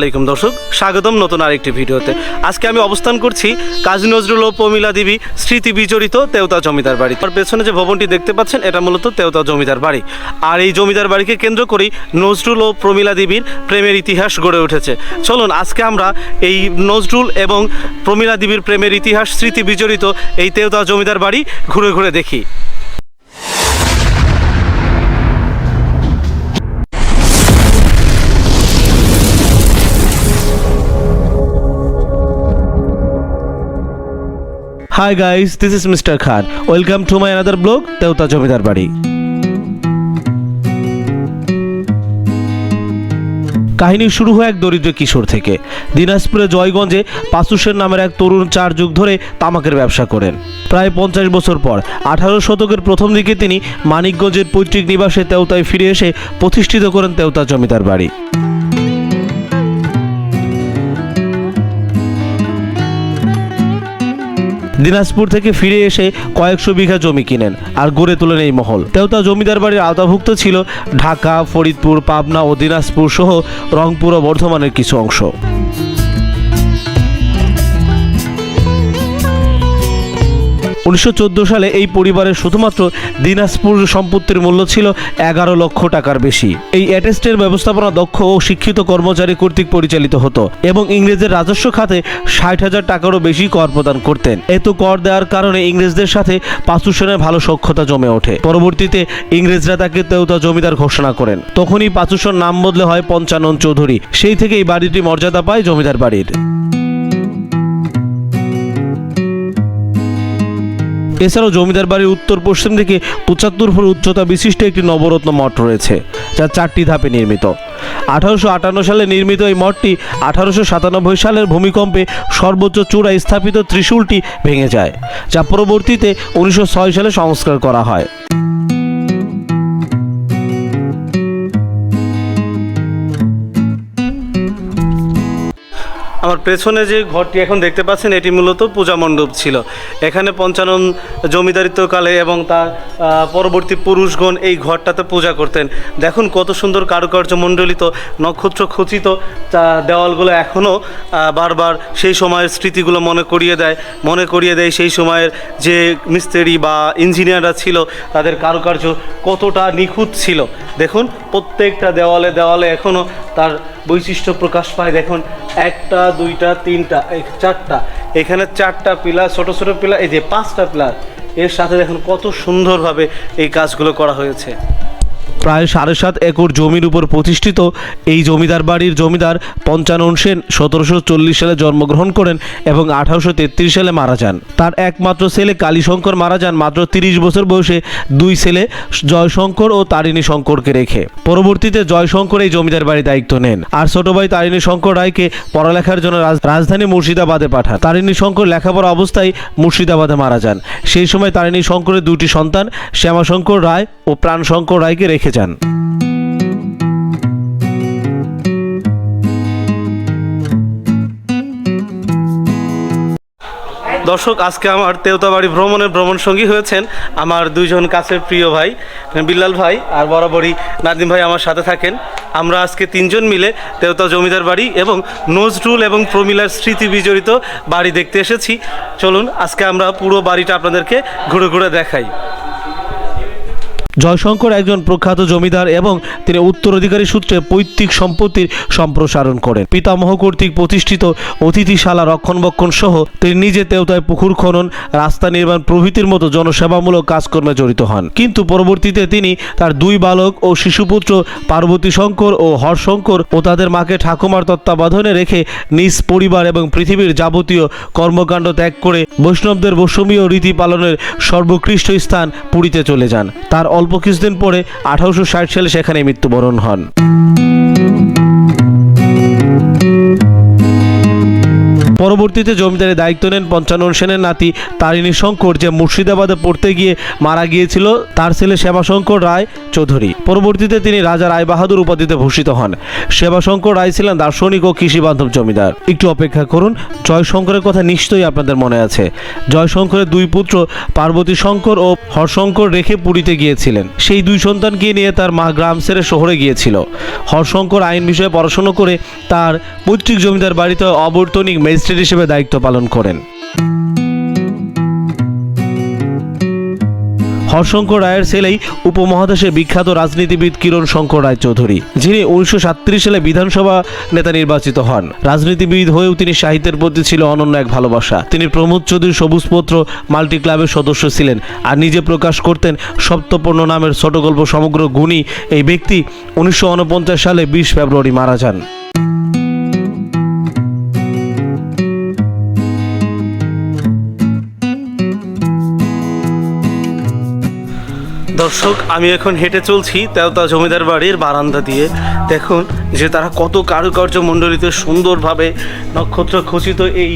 আলাইকুম দর্শক, স্বাগতম নতুন আরেকটি ভিডিওতে। আজকে আমি অবস্থান করছি কাজী নজরুল ও প্রমিলা দেবী স্মৃতি বিজড়িত তেওতা জমিদার বাড়ি। তার পেছনে যে ভবনটি দেখতে পাচ্ছেন, এটা মূলত তেওতা জমিদার বাড়ি। আর এই জমিদার বাড়িকে কেন্দ্র করেই নজরুল ও প্রমিলা দেবীর প্রেমের ইতিহাস গড়ে উঠেছে। চলুন, আজকে আমরা এই নজরুল এবং প্রমিলা দেবীর প্রেমের ইতিহাস, স্মৃতি বিজড়িত এই তেওতা জমিদার বাড়ি ঘুরে ঘুরে দেখি। Hi guys this is mister Khan welcome to my another blog Teota জমিদার বাড়ি কাহিনী শুরু হয় এক দরিদ্র কিশোর থেকে। দিনাজপুরে জয়গঞ্জে পাসুসের নামের এক তরুণ চার যুগ ধরে তামাকের ব্যবসা করেন। প্রায় পঞ্চাশ বছর পর, আঠারো শতকের প্রথম দিকে তিনি মানিকগঞ্জের পৈতৃক নিবাসে তেওতায় ফিরে এসে প্রতিষ্ঠিত করেন তেওতা জমিদার বাড়ি। দিনাজপুর থেকে ফিরে এসে কয়েকশো বিঘা জমি কিনেন আর গড়ে তোলেন এই মহল। তেওতা জমিদার বাড়ির আওতাভুক্ত ছিল ঢাকা, ফরিদপুর, পাবনা ও দিনাজপুর সহ রংপুর ও বর্ধমানের কিছু অংশ। উনিশশো চোদ্দ সালে এই পরিবারের শুধুমাত্র দিনাজপুর সম্পত্তির মূল্য ছিল এগারো লক্ষ টাকার বেশি। এই অ্যাটেস্টের ব্যবস্থাপনা দক্ষ ও শিক্ষিত কর্মচারী কর্তৃক পরিচালিত হতো এবং ইংরেজদের রাজস্ব খাতে ষাট হাজার টাকারও বেশি কর প্রদান করতেন। এত কর দেওয়ার কারণে ইংরেজদের সাথে পাঁচু সেনের ভালো সক্ষতা জমে ওঠে। পরবর্তীতে ইংরেজরা তাকে তেওতা জমিদার ঘোষণা করেন। তখনই পাঁচুসর নাম বদলে হয় পঞ্চানন চৌধুরী। সেই থেকে এই বাড়িটি মর্যাদা পায় জমিদার বাড়ির। এছাড়াও জমিদার বাড়ির উত্তর পশ্চিম দিকে পঁচাত্তর ফুট উচ্চতা বিশিষ্ট একটি নবরত্ন মঠ রয়েছে, যা চারটি ধাপে নির্মিত। আঠারোশো আটান্ন সালে নির্মিত এই মঠটি আঠারোশো সাতানব্বই সালের ভূমিকম্পে সর্বোচ্চ চূড়ায় স্থাপিত ত্রিশূলটি ভেঙে যায়, যা পরবর্তীতে উনিশশো ছয় সালে সংস্কার করা হয়। আমার পেছনে যে ঘরটি এখন দেখতে পাচ্ছেন, এটি মূলত পূজা মণ্ডপ ছিল। এখানে পঞ্চানন জমিদারিত্বকালে এবং তার পরবর্তী পুরুষগণ এই ঘরটাতে পূজা করতেন। দেখুন কত সুন্দর কারুকার্য মণ্ডলিত নক্ষত্র খচিত দেওয়ালগুলো এখনও বারবার সেই সময়ের স্মৃতিগুলো মনে করিয়ে দেয়। মনে করিয়ে দেয় সেই সময়ের যে মিস্ত্রি বা ইঞ্জিনিয়াররা ছিল, তাদের কারুকার্য কতটা নিখুঁত ছিল। দেখুন, প্রত্যেকটা দেওয়ালে দেওয়ালে এখনও তার বৈশিষ্ট্য প্রকাশ পায়। দেখুন একটা, দুইটা, তিনটা চারটা। এখানে চারটা পিলার, ছোট ছোট পিলার, এই যে পাঁচটা পিলার, এর সাথে দেখুন কত সুন্দরভাবে এই কাজগুলো করা হয়েছে। প্রায় সাড়ে সাত একর জমির উপর প্রতিষ্ঠিত এই জমিদার বাড়ির জমিদার পঞ্চানন সেন সতেরোশো চল্লিশ সালে জন্মগ্রহণ করেন এবং আঠারোশো তেত্রিশ সালে মারা যান। তার একমাত্র ছেলে কালীশঙ্কর মারা যান, মাত্র তিরিশ বছর বয়সে দুই ছেলে জয়শঙ্কর ও তারিণী শঙ্করকে রেখে। পরবর্তীতে জয়শঙ্কর এই জমিদার বাড়ি দায়িত্ব নেন আর ছোট ভাই তারিণী শঙ্কর রায়কে পড়ালেখার জন্য রাজ- রাজধানী মুর্শিদাবাদে পাঠান। তারিণী শঙ্কর লেখাপড়া অবস্থায় মুর্শিদাবাদে মারা যান। সেই সময় তারিণী শঙ্করের দুটি সন্তান শ্যামাশঙ্কর রায় ও প্রাণশঙ্কর রায়কে রেখে যান। দর্শক, আজকে আমার তেওতাবাড়ি ভ্রমণের ভ্রমণ সঙ্গী হয়েছেন আমার দুইজন কাছের প্রিয় ভাই, বিল্লাল ভাই আর বরাবরই নাদিম ভাই আমার সাথে থাকেন। আমরা আজকে তিনজন মিলে তেওতা জমিদার বাড়ি এবং নজরুল এবং প্রমিলার স্মৃতি বিজড়িত বাড়ি দেখতে এসেছি। চলুন, আজকে আমরা পুরো বাড়িটা আপনাদেরকে ঘুরে ঘুরে দেখাই। জয়শঙ্কর একজন প্রখ্যাত জমিদার এবং তিনি উত্তরাধিকারী সূত্রে পৈতৃক সম্পত্তির সম্প্রসারণ করেন। পিতামহ কর্তৃক প্রতিষ্ঠিত অতিথিশালা রক্ষণবক্ষণ সহ তিনি নিজে তেওতায় পুকুর খনন, রাস্তা নির্মাণ প্রভৃতির মতো জনসেবামূলক কাজকর্মে জড়িত হন। কিন্তু পরবর্তীতে তিনি তার দুই বালক ও শিশুপুত্র পার্বতী শঙ্কর ও হরশঙ্কর ও তাদের মাকে ঠাকুমার তত্ত্বাবধানে রেখে নিজ পরিবার এবং পৃথিবীর যাবতীয় কর্মকাণ্ড ত্যাগ করে বৈষ্ণবদের বৈষম্যীয় রীতি পালনের সর্বোৎকৃষ্ট স্থান পুরীতে চলে যান। তার অল্প কিছুদিন পরে আঠারোশো ষাট সালে সেখানে মৃত্যুবরণ হন। পরবর্তীতে জমিদারের দায়িত্ব নেন পঞ্চানন সেনের নাতি তারিণী শঙ্কর, যে মুর্শিদাবাদে পড়তে গিয়ে মারা গিয়েছিল তার ছেলে সেবাশঙ্কর রায় চৌধুরী। পরবর্তীতে তিনি রাজা রায় বাহাদুর উপাধিতে ভূষিত হন। সেবাশঙ্কর রায় ছিলেন দার্শনিক ও কৃষি বান্ধব জমিদার। একটু অপেক্ষা করুন, জয়শঙ্করের কথা নিশ্চয়ই আপনাদের মনে আছে। জয়শঙ্করের দুই পুত্র পার্বতী শঙ্কর ও হরশঙ্কর রেখে পুরীতে গিয়েছিলেন। সেই দুই সন্তানকে নিয়ে তার মা গ্রাম ছেড়ে শহরে গিয়েছিল। হরশঙ্কর আইন বিষয়ে পড়াশোনা করে তার পৈতৃক জমিদার বাড়িতে অবর্তনিক ম্যাজিস্ট্রেট হিসেবে দায়িত্ব পালন করেন। হরশঙ্কর রায়ের ছেলেই উপমহাদেশের বিখ্যাত রাজনীতিবিদ কিরণ শঙ্কর রায় চৌধুরী যিনি উনিশশো সালে বিধানসভা নেতা নির্বাচিত হন। রাজনীতিবিদ হয়েও তিনি সাহিত্যের প্রতি ছিল অনন্য এক ভালোবাসা। তিনি প্রমোদ চৌধুরী সবুজপত্র মাল্টি ক্লাবের সদস্য ছিলেন আর নিজে প্রকাশ করতেন সপ্তপূর্ণ নামের ছোট গল্প সমগ্র গুণী এই ব্যক্তি উনিশশো উনপঞ্চাশ সালে বিশ ফেব্রুয়ারি মারা যান। দর্শক, আমি এখন হেঁটে চলছি তেওতা জমিদার বাড়ির বারান্দা দিয়ে। দেখুন যে তারা কত কারুকার্য মণ্ডলিত সুন্দরভাবে নক্ষত্র খচিত এই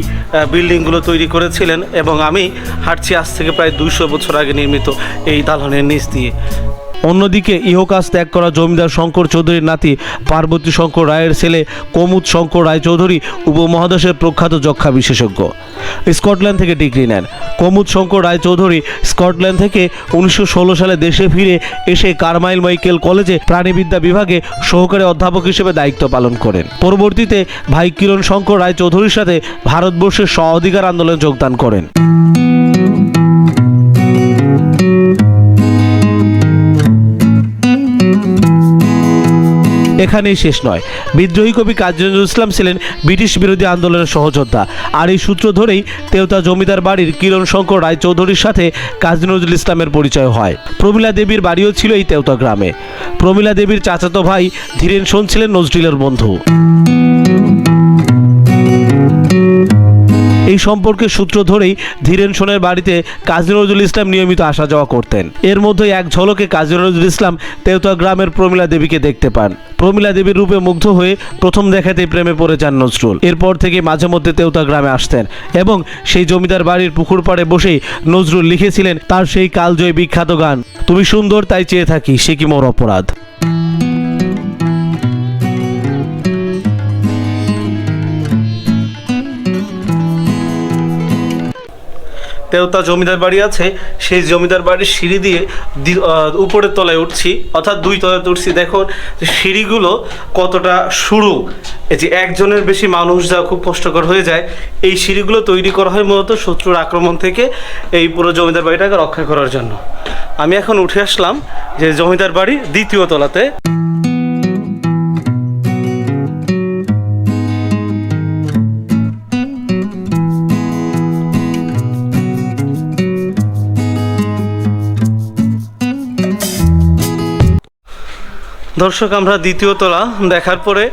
বিল্ডিংগুলো তৈরি করেছিলেন এবং আমি হাঁটছি আজ থেকে প্রায় দুইশো বছর আগে নির্মিত এই দালনের নিচ দিয়ে। অন্যদিকে ইহকাজ ত্যাগ করা জমিদার শঙ্কর চৌধুরীর নাতি পার্বতী শঙ্কর রায়ের ছেলে কমুদ শঙ্কর রায় চৌধুরী উপমহাদেশের প্রখ্যাত যক্ষা বিশেষজ্ঞ। স্কটল্যান্ড থেকে ডিগ্রি নেন। কমুদ শঙ্কর রায় চৌধুরী স্কটল্যান্ড থেকে উনিশশো ষোলো সালে দেশে ফিরে এসে কারমাইল মাইকেল কলেজে প্রাণীবিদ্যা বিভাগে সহকারী অধ্যাপক হিসেবে দায়িত্ব পালন করেন। পরবর্তীতে ভাই কিরণ শঙ্কর রায় চৌধুরীর সাথে ভারতবর্ষের স্ব অধিকার আন্দোলনে যোগদান করেন। এখানেই শেষ নয়। বিদ্রোহী কবি কাজী নজরুল ইসলাম ছিলেন ব্রিটিশ বিরোধী আন্দোলনের সহযোদ্ধা। আর এই সূত্র ধরেই তেওতা জমিদার বাড়ির কিরণ শঙ্কর রায় চৌধুরীর সাথে কাজী নজরুল ইসলামের পরিচয় হয়। প্রমীলা দেবীর বাড়িও ছিল এই তেওতা গ্রামে। প্রমীলা দেবীর চাচাতো ভাই ধীরেন সোন ছিলেন নজরুলের বন্ধু। এই সম্পর্কের সূত্র ধরেই ধীরেন সোনের বাড়িতে কাজী নজরুল ইসলাম নিয়মিত আসা যাওয়া করতেন। এর মধ্যে এক ঝলকে কাজী নজরুল ইসলাম তেওতা গ্রামের প্রমীলা দেবীকে দেখতে পান। প্রমীলা দেবীর রূপে মুগ্ধ হয়ে প্রথম দেখাতেই প্রেমে পড়ে যান নজরুল। এরপর থেকে মাঝে মধ্যে তেওতা গ্রামে আসতেন এবং সেই জমিদার বাড়ির পুকুর পাড়ে বসেই নজরুল লিখেছিলেন তার সেই কালজয়ী বিখ্যাত গান, তুমি সুন্দর তাই চেয়ে থাকি, সে কি মোর অপরাধ? তেওতা জমিদার বাড়ি আছে, সেই জমিদার বাড়ির সিঁড়ি দিয়ে উপরের তলায় উঠছি, অর্থাৎ দুই তলায় উঠছি। দেখুন সিঁড়িগুলো কতটা সরু এই যে একজনের বেশি মানুষ যাওয়া খুব কষ্টকর হয়ে যায়। এই সিঁড়িগুলো তৈরি করা হয় মূলত শত্রুর আক্রমণ থেকে এই পুরো জমিদার বাড়িটাকে রক্ষা করার জন্য। আমি এখন উঠে আসলাম যে জমিদার বাড়ি দ্বিতীয় তলাতে। দর্শক, আমরা দ্বিতীয় তলা দেখার পরে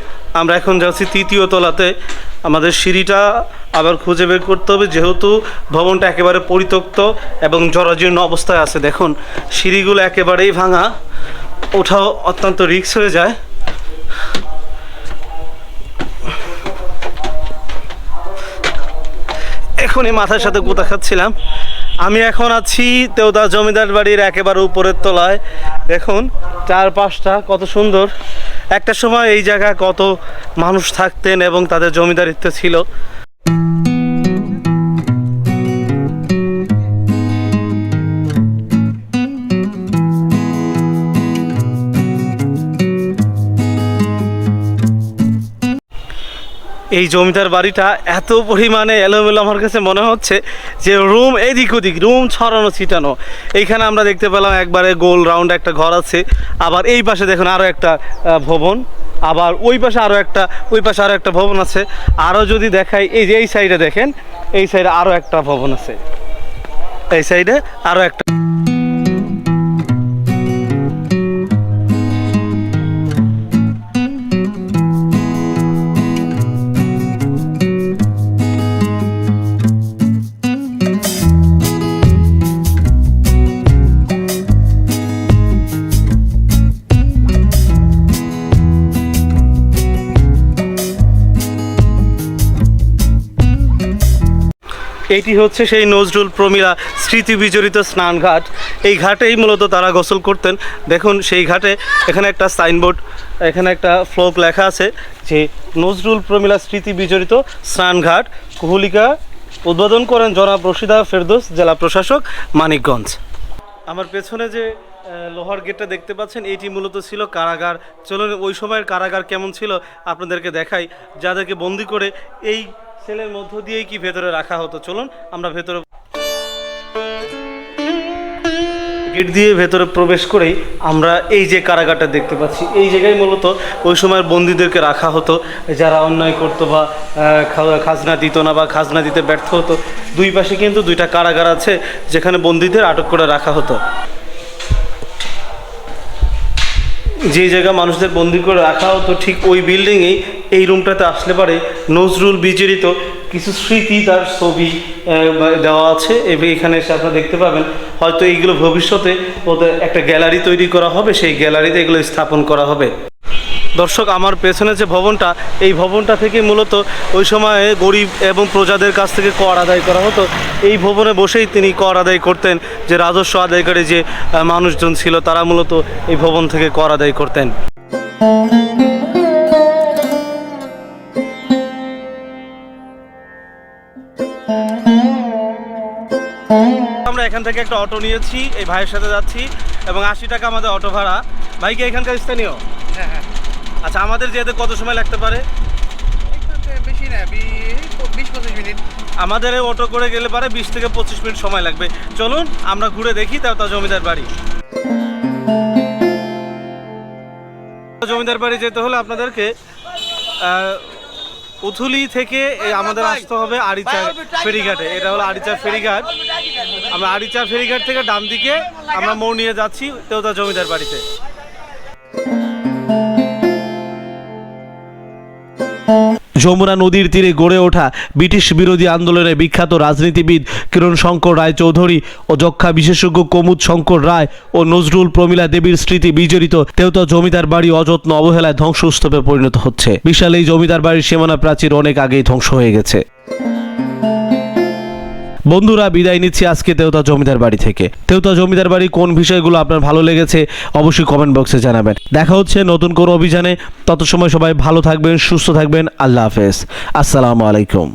আমরা এখন যাচ্ছি তৃতীয় তলাতে। আমাদের সিঁড়িটা আবার খুঁজে বের করতে হবে, যেহেতু ভবনটা একেবারে পরিত্যক্ত এবং জরাজীর্ণ অবস্থায় আছে। দেখুন, সিঁড়িগুলো একেবারেই ভাঙা, ওঠাও অত্যন্ত রিক্স হয়ে যায়। এখনই মাথার সাথে গোতা খাচ্ছিলাম। আমি এখন আছি তেওদা জমিদার বাড়ির একেবারে উপরের তলায়। দেখুন, চারপাশটা কত সুন্দর। একটা সময় এই জায়গায় কত মানুষ থাকতেন এবং তাদের জমিদারিত্ব ছিল। এই জমিদার বাড়িটা এত পরিমাণে এলোমেলো আমার কাছে মনে হচ্ছে যে রুম এদিক ওদিক, রুম ছড়ানো, ছিটানো। এইখানে আমরা দেখতে পেলাম একবারে গোল রাউন্ড একটা ঘর আছে। আবার এই পাশে দেখুন আরও একটা ভবন। আবার ওই পাশে আরও একটা, ওই পাশে আরও একটা ভবন আছে। আরও যদি দেখাই, এই যে এই সাইডে দেখেন, এই সাইডে আরও একটা ভবন আছে। এই সাইডে আরও একটা এটি হচ্ছে সেই নজরুল প্রমীলা স্মৃতি বিজড়িত স্নানঘাট। এই ঘাটেই মূলত তারা গোসল করতেন। দেখুন, সেই ঘাটে এখানে একটা সাইনবোর্ড, এখানে একটা ফ্লোক লেখা আছে যে নজরুল প্রমীলা স্মৃতি বিজড়িত স্নানঘাট। কুহুলিকা, উদ্বোধন করেন জনাব রশিদা ফেরদোস, জেলা প্রশাসক মানিকগঞ্জ। আমার পেছনে যে লোহার গেটটা দেখতে পাচ্ছেন, এটি মূলত ছিল কারাগার। চলুন, ওই সময়ের কারাগার কেমন ছিল আপনাদেরকে দেখাই। যাদেরকে বন্দি করে এই সেলের মধ্য দিয়েই কি ভেতরে রাখা হতো? চলুন, আমরা ভেতরে গেট দিয়ে ভেতরে প্রবেশ করেই আমরা এই যে কারাগারটা দেখতে পাচ্ছি। এই জায়গায় মূলত ওই সময়ের বন্দীদেরকে রাখা হতো, যারা অন্যায় করতো বা খাজনা দিত না বা খাজনা দিতে ব্যর্থ হতো। দুই পাশে কিন্তু দুইটা কারাগার আছে, যেখানে বন্দীদের আটক করে রাখা হতো। যে জায়গা মানুষদের বন্দি করে রাখা হতো, ঠিক ওই বিল্ডিংয়েই এই রুমটাতে আসলে পারে নজরুল বিজড়িত কিছু স্মৃতি তার ছবি দেওয়া আছে। এবং এখানে এসে আপনারা দেখতে পাবেন, হয়তো এইগুলো ভবিষ্যতে ওদের একটা গ্যালারি তৈরি করা হবে, সেই গ্যালারিতে এগুলো স্থাপন করা হবে। দর্শক, আমার পেছনে যে ভবনটা, এই ভবনটা থেকে মূলত ওই সময়ে গরিব এবং প্রজাদের কাছ থেকে কর আদায় করা হতো। এই ভবনে বসেই তিনি কর আদায় করতেন, যে রাজস্ব আদায়কারী যে মানুষজন ছিল, তারা মূলত এই ভবন থেকে কর আদায় করতেন। এখান থেকে একটা অটো নিয়েছি এই ভাইয়ের সাথে যাচ্ছি এবং আশি টাকা আমাদের অটো ভাড়া। ভাই কি এখানকার স্থানীয়? হ্যাঁ হ্যাঁ। আচ্ছা আমাদের যেতে কত সময় লাগতে পারে? বেশি না বিশ পঁচিশ মিনিট। আমাদের এই অটো করে গেলে পারে বিশ থেকে পঁচিশ মিনিট সময় লাগবে। চলুন আমরা ঘুরে দেখি তাও তা জমিদার বাড়ি। জমিদার বাড়ি যেতে হলে আপনাদেরকে উথুলি থেকে আমাদের আসতে হবে আড়িচা ফেরিঘাটে। এটা হলো আড়িচা ফেরিঘাট। আমরা আড়িচা ফেরিঘাট থেকে ডান দিকে আমরা মৌ নিয়ে যাচ্ছি তেওতা জমিদার বাড়িতে। যমুনা নদীর তীরে গড়ে ওঠা ব্রিটিশ বিরোধী আন্দোলনে বিখ্যাত রাজনীতিবিদ কিরণ শঙ্কর রায় চৌধুরী ও যক্ষা বিশেষজ্ঞ কমুদ শঙ্কর রায় ও নজরুল প্রমীলা দেবীর স্মৃতি বিজড়িত তেওতা জমিদার বাড়ি অযত্ন অবহেলায় ধ্বংসস্তূপে পরিণত হচ্ছে। বিশাল এই জমিদার বাড়ির সীমানা প্রাচীর অনেক আগেই ধ্বংস হয়ে গেছে। বন্ধুরা, বিদায় নিচ্ছি আজকে তেওতা জমিদার বাড়ি থেকে। তেওতা জমিদার বাড়ি কোন বিষয়গুলো আপনার ভালো লেগেছে অবশ্যই কমেন্ট বক্সে জানাবেন। দেখা হচ্ছে নতুন কোনো অভিযানে। তত সময় সবাই ভালো থাকবেন, সুস্থ থাকবেন। আল্লাহ হাফেজ। আসসালামু আলাইকুম।